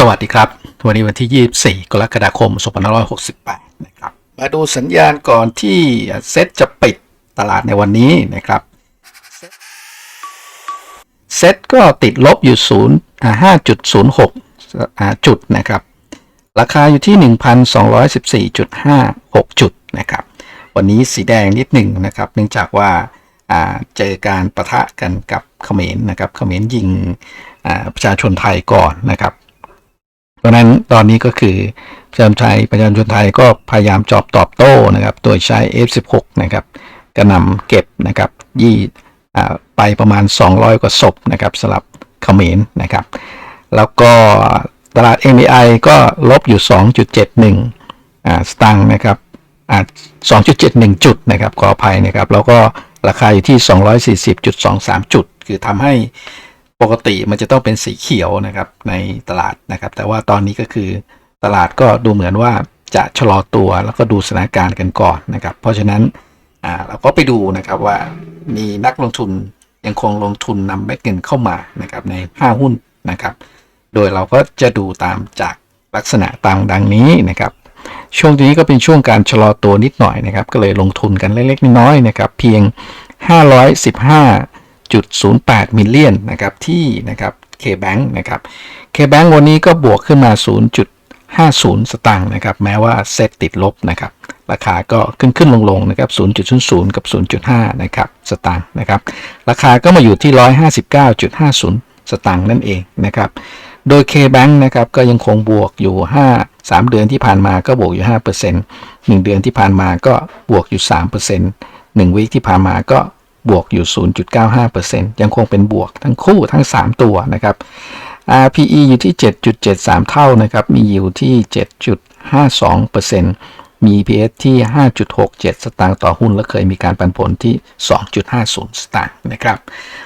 สวัสดีครับ วันนี้วันที่ 24 กรกฎาคม 2568 นะครับ มาดูสัญญาณก่อนที่เซ็ตจะปิดตลาดในวันนี้นะครับ เซ็ตก็ติดลบอยู่0อ่า5.06 จุดนะครับ ราคาอยู่ที่ 1,214.56 จุดนะครับ วันนี้สีแดงนิดหนึ่งนะครับ เนื่องจากว่าเจอการประทะกันกับเขมรนะครับ เขมรยิงประชาชนไทยก่อนนะครับ ราะฉะนั้นตอนนี้ก็คือประชาชนไทยประชาชนไทยก็พยายามจอบตอบโต้นะครับ โดยใช้ F16 นะครับกระนำเก็บนะครับยี่ไปประมาณ 200 กว่าศพนะครับสำหรับเขมรนะครับ แล้วก็ตลาด MAI ก็ลบอยู่ 2.71อ่าสตางค์นะครับอ่า2.71 จุดนะครับขออภัยนะครับ แล้วก็ราคาอยู่ที่ 240.23 จุด คือทำให้ ปกติมันจะต้องเป็นสีเขียวนะครับในตลาดนะครับ แต่ว่าตอนนี้ก็คือตลาดก็ดูเหมือนว่าจะชะลอตัวแล้วก็ดูสถานการณ์กันก่อนนะครับ เพราะฉะนั้นเราก็ไปดูนะครับว่ามีนักลงทุนยังคงลงทุนนำเม็ดเงินเข้ามานะครับใน 5 หุ้นนะครับ โดยเราก็จะดูตามจากลักษณะตามดังนี้นะครับ ช่วงนี้ก็เป็นช่วงการชะลอตัวนิดหน่อยนะครับ ก็เลยลงทุนกันเล็กๆน้อยๆนะครับ เพียง 515.08มิลเลียนนะครับที่นะครับ K-Bank นะครับ K-Bank วันนี้ก็บวกขึ้นมา 0.50 สตางค์นะครับ แม้ว่าเซ็ตติดลบนะครับ ราคาก็ขึ้นขึ้นลงลงนะครับ 0.00 กับ 0.5 นะครับสตางค์นะครับ ราคาก็มาอยู่ที่ 159.50 สตางค์นั่นเองนะครับ โดย K-Bank นะครับก็ยังคงบวกอยู่ 5 3 เดือนที่ผ่านมาก็บวกอยู่ 5% 1 เดือนที่ผ่านมาก็บวกอยู่ 3% 1วีคที่ผ่านมาก็ บวกอยู่ 0.95%ยังคงเป็นบวกทั้งคู่ทั้ง 3 ตัวนะครับ RPE อยู่ที่ 7.73 เท่านะครับ มีอยู่ที่ 7.52%มี EPS ที่ 5.67 สตางค์ต่อหุ้น และเคยมีการปันผลที่ 2.50 สตางค์นะครับ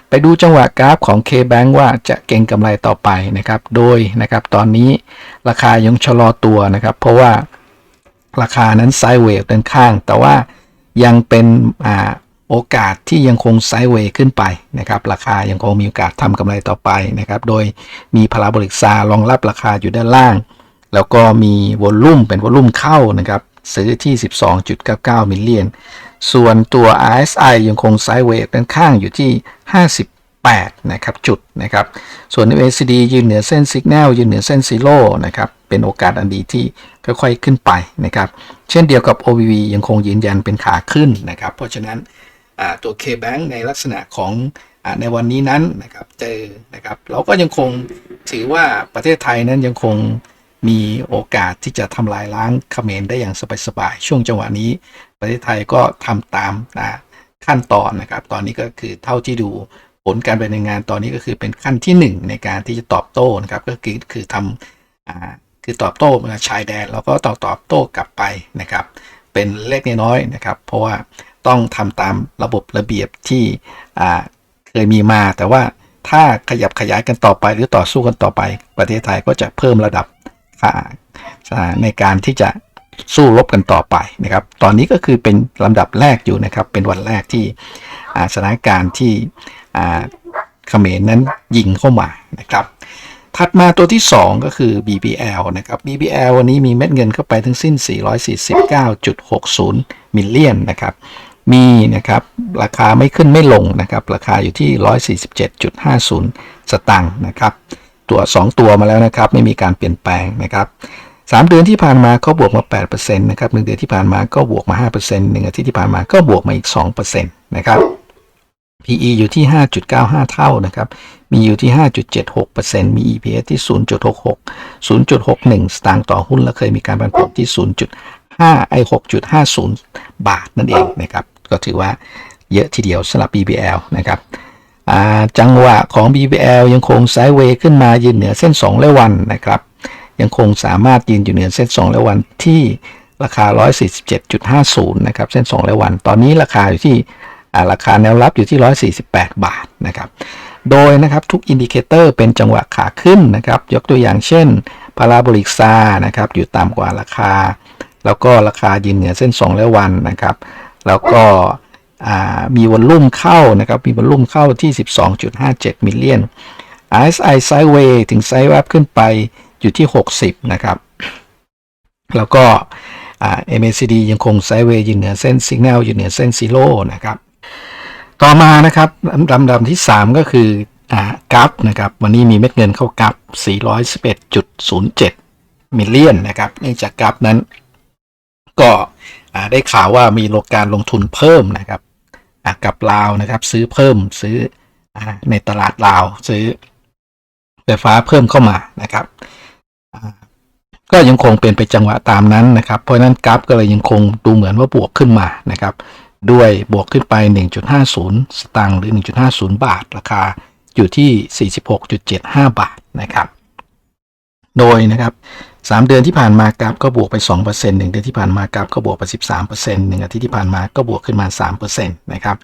ไปดูจังหวะกราฟของ K-Bank ว่าจะเก่งกำไรต่อไปนะครับ โดยนะครับตอนนี้ราคายังชะลอตัวนะครับ เพราะว่าราคานั้นไซด์เวฟด้านข้าง แต่ว่ายังเป็นอ่า โอกาสที่ยังคงไซด์เวย์ขึ้นไปนะครับราคายังคงมีโอกาสทำกำไรต่อไปนะครับโดยมีพาราโบลิกซารองรับราคาอยู่ด้านล่าง แล้วก็มีวอลลุ่มเป็นวอลลุ่มเข้านะครับซื้อที่ 12.99 มิลเลียน ส่วนตัว RSI ยังคงไซด์เวย์ด้านข้างอยู่ที่ 58 นะครับจุดนะครับ ส่วน MACD ยืนเหนือเส้นสัญญาณยืนเหนือเส้นซีโร่นะครับ เป็นโอกาสอันดีที่ค่อยๆขึ้นไปนะครับ เช่นเดียวกับ OVV ยังคงยืนยันเป็นขาขึ้นนะครับ เพราะฉะนั้น ตัว K-Bank ในลักษณะของอในวันนี้นั้นนะครับเจอนะครับเราก็ยังคงถือว่าประเทศไทยนั้นยังคงมีโอกาสที่จะทำลายล้างเขมรได้อย่างสบายๆช่วงจังหวะนี้ ประเทศไทยก็ทำตามขั้นตอนนะครับตอนนี้ก็คือเท่าที่ดูผลการดำเนินงานตอนนี้ก็คือเป็นขั้นที่หนึ่งในการที่จะตอบโต้นะครับก็คือคือทำอคือตอบโต้มาชายแดนแล้วก็ตอบตอบโต้กลับไปนะครับเป็นเล็กน้อยนะครับ เพราะว่า ต้องทำตามระบบระเบียบที่เคยมีมา แต่ว่าถ้าขยับขยายกันต่อไปหรือต่อสู้กันต่อไป ประเทศไทยก็จะเพิ่มระดับในการที่จะสู้รบกันต่อไปนะครับ ตอนนี้ก็คือเป็นลำดับแรกอยู่นะครับ เป็นวันแรกที่สถานการณ์ที่เขมรนั้นยิงเข้ามานะครับ ถัดมาตัวที่ 2 ก็คือ BBL นะครับ BBL วันนี้มีเม็ดเงินเข้าไปทั้งสิ้น 449.60 มิลเลียนนะครับ มีนะครับราคาไม่ขึ้นไม่ลงนะครับราคาอยู่ที่ 147.50 สตางค์นะครับตัว 2 ตัวมาแล้วนะครับ ไม่มีการเปลี่ยนแปลงนะครับ3เดือนที่ผ่านมาเขาบวกมา8%นะครับ1เดือนที่ผ่านมาก็บวกมา 5% 1อาทิตย์ที่ผ่านมาก็บวกมาอีก2%นะครับ PE อยู่ที่ 5.95 เท่านะครับ มีอยู่ที่ 5.76%มี EPS ที่ 0.66 0.61 สตางค์ต่อหุ้น และเคยมีการปันผลที่ 0.5 ไอ 6.50 บาทนั่นเองนะครับ ก็ถือว่าเยอะทีเดียวสำหรับ BBL นะครับจังหวะของ BBL ยังคงไซด์เวย์ขึ้นมายืนเหนือเส้น 2 และวันนะครับ ยังคงสามารถยืนอยู่เหนือเส้น 2 และวันที่ราคา 147.50 นะครับ เส้น 2 และวัน ตอนนี้ราคาอยู่ที่ราคาแนวรับอยู่ที่ 148 บาทนะครับ โดยนะครับทุกอินดิเคเตอร์เป็นจังหวะขาขึ้นนะครับ ยกตัวอย่างเช่นพาราโบลิกซานะครับอยู่ต่ำกว่าราคา แล้วก็ราคายืนเหนือเส้น 2 และวันนะครับ แล้วก็มีวอลลุ่มเข้านะครับ มีวอลลุ่มเข้าที่ 12.57 มิลเลียน RSI ไซด์เวย์ถึงไซด์แวบขึ้นไปอยู่ที่ 60 นะครับ แล้วก็ MACD ยังคงไซด์เวย์ยืนเหนือเส้นสัญญาณอยู่เหนือเส้นซีโร่นะครับ ต่อมานะครับลำดับที่ 3 ก็คืออกราฟนะครับ วันนี้มีเม็ดเงินเข้ากราฟ411.07 มิลเลียนนะครับเนื่องจากกราฟนั้น ก็ ได้ข่าวว่ามีโลการลงทุนเพิ่มนะครับกับลาวนะครับ ซื้อเพิ่มซื้ออในตลาดลาวซื้อไฟฟ้าเพิ่มเข้ามานะครับก็ยังคงเป็นไปจังหวะตามนั้นนะครับ เพราะฉะนั้นกราฟก็เลยยังคงดูเหมือนว่าบวกขึ้นมานะครับ ด้วยบวกขึ้นไป 1.50 สตางค์หรือ 1.50 บาท ราคาอยู่ที่ 46.75 บาทนะครับ โดยนะครับ 3 เดือนที่ผ่านมากราฟก็บวกไป 2% 1 เดือนที่ผ่านมากราฟก็บวกไป 13% 1 อาทิตย์ที่ผ่านมาก็บวกขึ้นมา 3%นะครับ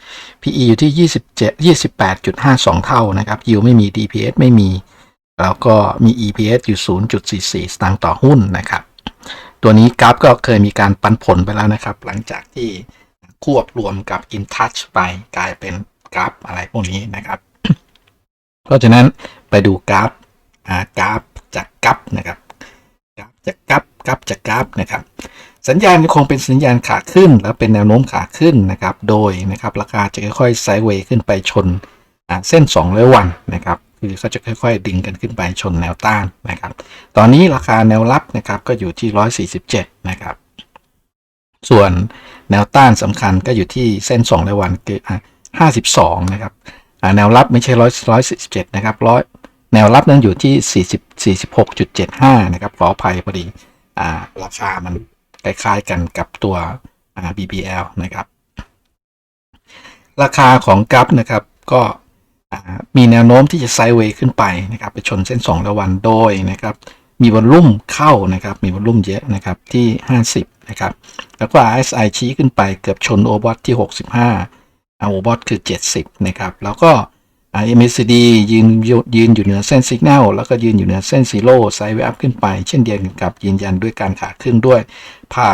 PE อยู่ที่ 27 28.52 เท่านะครับ yield ไม่มี DPS ไม่มี แล้วก็มี EPS อยู่ 0.44 สตางค์ต่อหุ้นนะครับ ตัวนี้กราฟก็เคยมีการปันผลไปแล้วนะครับ หลังจากที่ควบรวมกับ InTouch ไปกลายเป็นกราฟอะไรพวกนี้นะครับ เพราะฉะนั้นไปดูกราฟกราฟจากกราฟนะครับ จากกราฟกราฟจากกราฟนะครับ สัญญาณยังคงเป็นสัญญาณขาขึ้น แล้วเป็นแนวโน้มขาขึ้นนะครับ โดยนะครับราคาจะค่อยๆไซด์เวย์ขึ้นไปชนเส้น200วันนะครับคือเขาจะค่อย ๆดึงกันขึ้นไปชนแนวต้านนะครับ ตอนนี้ราคาแนวรับนะครับก็อยู่ที่ 147 นะครับ ส่วนแนวต้านสำคัญก็อยู่ที่เส้น2ระวันคือ52 นะครับแนวรับไม่ใช่100 147 นะครับร้อย แนวรับนั้นอยู่ที่ 40 46.75 นะครับ ขออภัยพอดีอ่าราคามันคล้ายๆกันกับตัวอ่า BBL นะครับ ราคาของกราฟนะครับก็มีแนวโน้มที่จะไซด์เวย์ขึ้นไปนะครับ ไปชนเส้น 2 ระวันโดยนะครับ มีวอลลุ่มเข้านะครับ มีวอลลุ่มเยอะนะครับที่ 50 นะครับ แล้วก็ RSI ชี้ขึ้นไปเกือบชนโอบอทที่ 65โอบอทคือ 70 นะครับ แล้วก็ MACD ยืนยืนอยู่เหนือเส้นสัญญาณแล้วก็ยืนอยู่เหนือเส้นซีโร่ไซด์เวอัพขึ้นไป เช่นเดียวกันกับยืนยันด้วยการขาขึ้นด้วยผ่า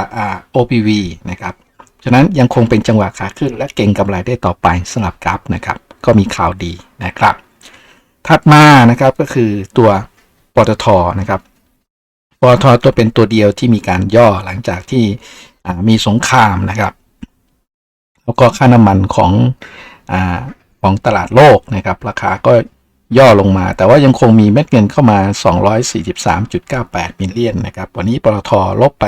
OPV นะครับฉะนั้นยังคงเป็นจังหวะขาขึ้นและเก่งกำไรได้ต่อไปสำหรับกราฟนะครับ ก็มีข่าวดีนะครับ ถัดมานะครับก็คือตัวปตทนะครับปตทตัวเป็นตัวเดียวที่มีการย่อหลังจากที่มีสงครามนะครับ แล้วก็ค่าน้ำมันของอ ของตลาดโลกนะครับ ราคาก็ย่อลงมา แต่ว่ายังคงมีเม็ดเงินเข้ามา 243.98 มิลเลียนนะครับ วันนี้ปตทลบไป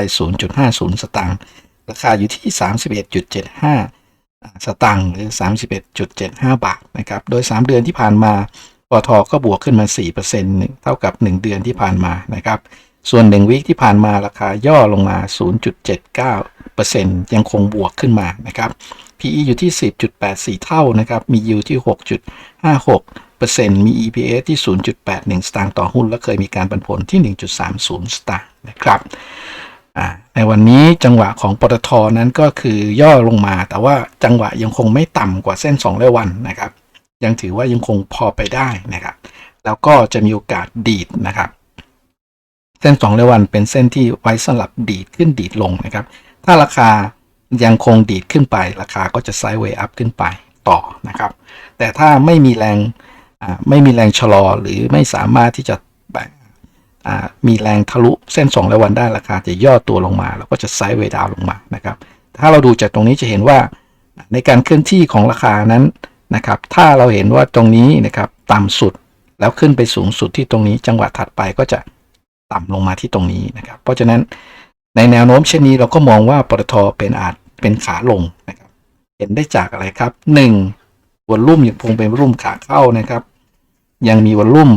0.50 สตางค์ ราคาอยู่ที่ 31.75 สตางค์หรือ 31.75 บาทนะครับ โดย 3 เดือนที่ผ่านมา ปตทก็บวกขึ้นมา 4%เท่ากับ 1 เดือนที่ผ่านมานะครับ ส่วน 1 วิคที่ผ่านมาราคาย่อลงมา 0.79%ยังคงบวกขึ้นมานะครับ PE อยู่ที่ 10.84 เท่านะครับ มี yield ที่ 6.56%มี EPS ที่ 0.81 สตางค์ต่อหุ้น และเคยมีการปันผลที่ 1.30 สตางค์นะครับในวันนี้จังหวะของปตทนั้นก็คือย่อลงมา แต่ว่าจังหวะยังคงไม่ต่ำกว่าเส้น2ร้อยวันนะครับ ยังถือว่ายังคงพอไปได้นะครับ แล้วก็จะมีโอกาสดีดนะครับ เส้น2ร้อยวันเป็นเส้นที่ไว้สำหรับดีดขึ้นดีดลงนะครับ ถ้าราคา ยังคงดีดขึ้นไป ราคาก็จะไซด์เวย์อัพขึ้นไปต่อนะครับ แต่ถ้าไม่มีแรงไม่มีแรงชะลอหรือไม่สามารถที่จะมีแรงทะลุเส้น2ร้อยวันได้ราคาจะย่อตัวลงมา แล้วก็จะไซด์เวย์ดาวลงมานะครับ ถ้าเราดูจากตรงนี้จะเห็นว่าในการเคลื่อนที่ของราคานั้นนะครับ ถ้าเราเห็นว่าตรงนี้นะครับต่ำสุดแล้วขึ้นไปสูงสุดที่ตรงนี้จังหวะถัดไปก็จะต่ำลงมาที่ตรงนี้นะครับ เพราะฉะนั้นในแนวโน้มเช่นนี้เราก็มองว่าปตทเป็นอาจ เป็นขาลงนะครับ เห็นได้จากอะไรครับ 1. วอลลุ่มยังคงเป็นวอลลุ่มขาเข้านะครับ ยังมีวอลลุ่ม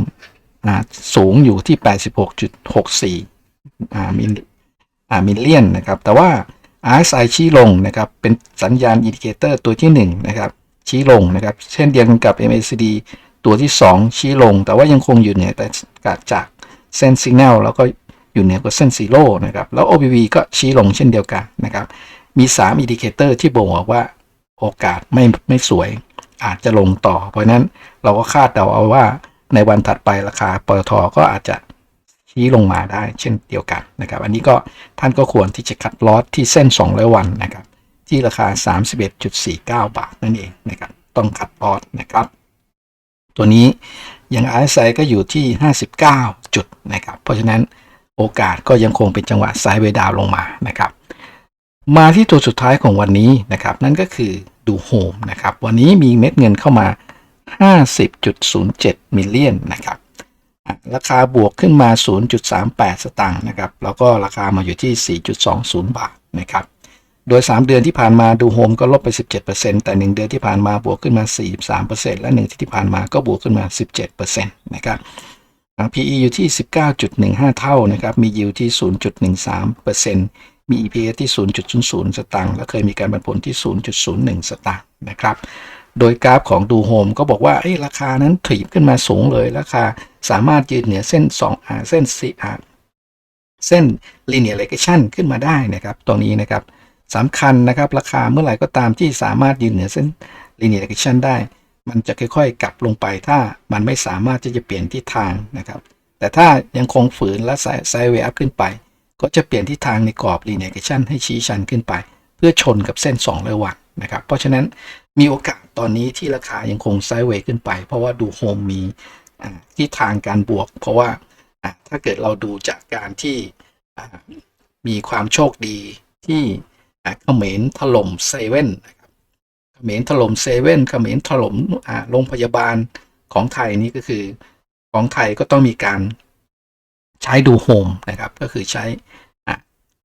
สูงอยู่ที่ 86.64มิลมิลเลียนนะครับ แต่ว่า RSI ชี้ลงนะครับ เป็นสัญญาณอินดิเคเตอร์ตัวที่ 1 นะครับ ชี้ลงนะครับ เช่นเดียวกันกับ MACD ตัวที่ 2 ชี้ลง แต่ว่ายังคงอยู่เหนือแต่จากเส้นสัญญาณแล้วก็อยู่เหนือกว่าเส้นซีโร่นะครับ แล้ว OPV ก็ชี้ลงเช่นเดียวกันนะครับ มี 3 อินดิเคเตอร์ที่บ่งบอกว่าโอกาสไม่ไม่สวย อาจจะลงต่อ เพราะนั้นเราก็คาดเดาเอาว่าในวันถัดไปราคาปตทก็อาจจะชี้ลงมาได้เช่นเดียวกันนะครับ อันนี้ก็ท่านก็ควรที่จะคัดลอตที่เส้น 200 วันนะครับ ที่ราคา 31.49 บาทนั่นเองนะครับ ต้องคัดลอตนะครับ ตัวนี้อย่าง RSI ก็อยู่ที่ 59 จุดนะครับ เพราะฉะนั้นโอกาสก็ยังคงเป็นจังหวะไซด์เวดาวลงมานะครับ มาที่ตัวสุดท้ายของวันนี้นะครับ นั่นก็คือดูโฮมนะครับ วันนี้มีเม็ดเงินเข้ามา 50.07 มิลเลียนนะครับราคาบวกขึ้นมา 0.38 สตางค์นะครับ แล้วก็ราคามาอยู่ที่ 4.20 บาทนะครับ โดย 3 เดือนที่ผ่านมาดูโฮมก็ลบไป 17%แต่ 1 เดือนที่ผ่านมาบวกขึ้นมา 43%และ1ที่ที่ผ่านมาก็บวกขึ้นมา 17%นะครับอ่า PE อยู่ที่ 19.15 เท่านะครับ มี yield ที่ 0.13% มี EPS ที่ 0.00 สตางค์และเคยมีการปันผลที่ 0.01 สตางค์นะครับ โดยกราฟของดูโฮมก็บอกว่าเอ้ราคานั้นถีบขึ้นมาสูงเลยราคาสามารถยืนเหนือเส้น2อ่าเส้น4อ่าเส้น linear regression ขึ้นมาได้นะครับตรงนี้นะครับสำคัญนะครับราคาเมื่อไหร่ก็ตามที่สามารถยืนเหนือเส้น linear regression ได้ มันจะค่อยๆ กลับลงไปถ้ามันไม่สามารถที่จะเปลี่ยนทิศทางนะครับแต่ถ้ายังคงฝืนและไซด์เวย์อัพขึ้นไป ก็จะเปลี่ยนทิศทางในกรอบ linear regression ให้ชี้ชันขึ้นไป เพื่อชนกับเส้น 2ร้อยวันนะครับ เพราะฉะนั้นมีโอกาสตอนนี้ที่ราคายังคงไซด์เวย์ขึ้นไป เพราะว่าดูโฮมมีทิศทางการบวก เพราะว่าถ้าเกิดเราดูจากการที่มีความโชคดีที่เขมรถล่มเซเว่นนะครับเขมรถล่มเซเว่นเขมรถล่มโรงพยาบาลของไทยนี่ก็คือของไทยก็ต้องมีการ ใช้ดูโฮมนะครับ ก็คือใช้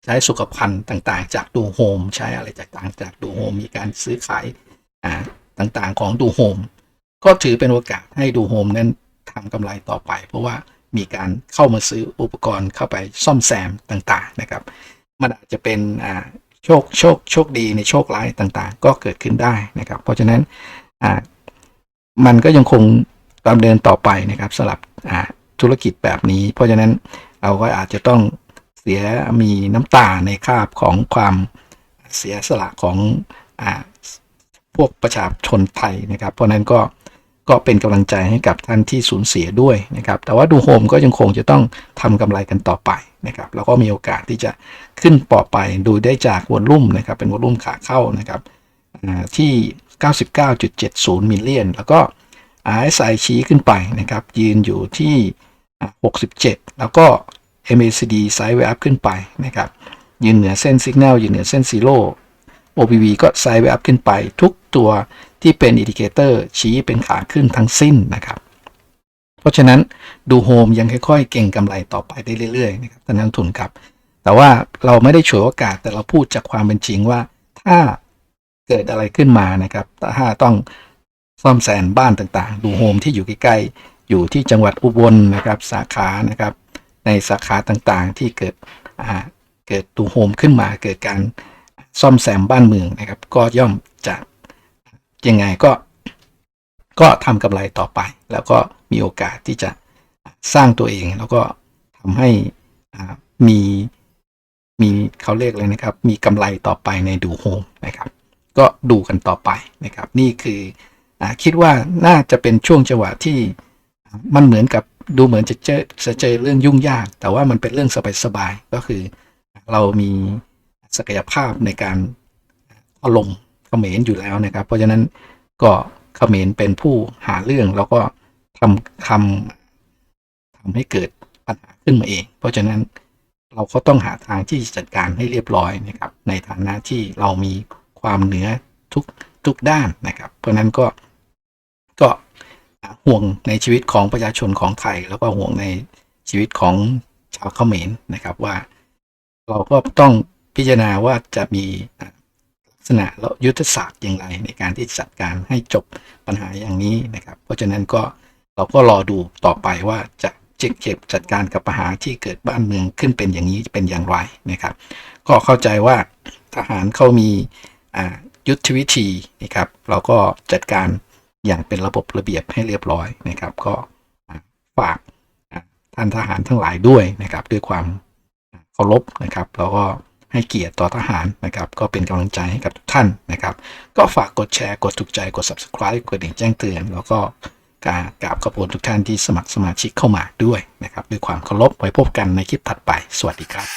ใช้สุขภัณฑ์ต่างๆ จากดูโฮมใช้อะไรต่างๆจากดูโฮมมีการซื้อขายต่างๆของดูโฮมก็ถือเป็นโอกาสให้ดูโฮมนั้นทำกำไรต่อไป เพราะว่ามีการเข้ามาซื้ออุปกรณ์เข้าไปซ่อมแซมต่างๆนะครับ มันอาจจะเป็นโชคโชคโชคดีในโชคร้ายต่างๆ ก็เกิดขึ้นได้นะครับ เพราะฉะนั้นมันก็ยังคงดำเนินต่อไปนะครับสำหรับ ธุรกิจแบบนี้ เพราะฉะนั้นเราก็อาจจะต้องเสียมีน้ำตาในคาบของความเสียสละของอพวกประชาชนไทยนะครับ เพราะฉะนั้นก็ก็เป็นกำลังใจให้กับท่านที่สูญเสียด้วยนะครับ แต่ว่าดูโฮมก็ยังคงจะต้องทำกำไรกันต่อไปนะครับ แล้วก็มีโอกาสที่จะขึ้นต่อไปดูได้จากวอลลุ่มนะครับ เป็นวอลลุ่มขาเข้านะครับอ่าที่ 99.70มิลเลียน แล้วก็ RSI ชี้ขึ้นไปนะครับ ยืนอยู่ที่ 67 แล้วก็ MACD ไซด์เวอัพขึ้นไปนะครับยืนเหนือเส้นสัญญาณยืนเหนือเส้นซีโร่ OPV ก็ไซด์เวอัพขึ้นไป ทุกตัวที่เป็นอินดิเคเตอร์ชี้เป็นขาขึ้นทั้งสิ้นนะครับ เพราะฉะนั้นดูโฮมยังค่อยๆ เก่งกำไรต่อไปได้เรื่อยๆนะครับท่านนักทุนครับ แต่ว่าเราไม่ได้ฉวยโอกาสแต่เราพูดจากความเป็นจริงว่า ถ้าเกิดอะไรขึ้นมานะครับถ้าต้องซ่อมแซมบ้านต่างๆ ดูโฮมที่อยู่ใกล้ๆ อยู่ที่จังหวัดอุบลนะครับสาขานะครับ ในสาขาต่างๆที่เกิดเกิดดูโฮมขึ้นมาเกิดการซ่อมแซมบ้านเมืองนะครับ ก็ย่อมจะยังไงก็ก็ทำกำไรต่อไป แล้วก็มีโอกาสที่จะสร้างตัวเอง แล้วก็ทำให้มีมีเขาเรียกเลยนะครับ มีกำไรต่อไปในดูโฮมนะครับ ก็ดูกันต่อไปนะครับ นี่คืออคิดว่าน่าจะเป็นช่วงจังหวะที่ มันเหมือนกับดูเหมือนจะเจอจะเจอเรื่องยุ่งยาก แต่ว่ามันเป็นเรื่องสบายๆก็คือ เรามีศักยภาพในการถล่มเขมรอยู่แล้วนะครับ เพราะฉะนั้นก็เขมรเป็นผู้หาเรื่องแล้วก็ทำทำทำให้เกิดปัญหาขึ้นมาเอง เพราะฉะนั้นเราก็ต้องหาทางที่จะจัดการให้เรียบร้อยนะครับ ในฐานะที่เรามีความเหนือทุกทุกด้านนะครับ เพราะฉะนั้นก็ก็ ห่วงในชีวิตของประชาชนของไทย แล้วก็ห่วงในชีวิตของชาวเขมรนะครับว่า เราก็ต้องพิจารณาว่าจะมีอ่าลักษณะและยุทธศาสตร์อย่างไร ในการที่จัดการให้จบปัญหาอย่างนี้นะครับ เพราะฉะนั้นก็เราก็รอดูต่อไปว่าจะเก็บจัดการกับปัญหาที่เกิดบ้านเมืองขึ้นเป็นอย่างนี้เป็นอย่างไรนะครับ ก็เข้าใจว่าทหารเขามียุทธวิธีนะครับ เราก็จัดการ อย่างเป็นระบบระเบียบให้เรียบร้อยนะครับ ก็ฝากท่านทหารทั้งหลายด้วยนะครับ ด้วยความเคารพนะครับ แล้วก็ให้เกียรติต่อทหารนะครับ ก็เป็นกำลังใจให้กับทุกท่านนะครับ ก็ฝากกดแชร์กดถูกใจกด subscribe กดดิ่งแจ้งเตือน แล้วก็กราบกราบขอบคุณทุกท่านที่สมัครสมาชิกเข้ามาด้วยนะครับ ด้วยความเคารพไว้พบกันในคลิปถัดไป สวัสดีครับ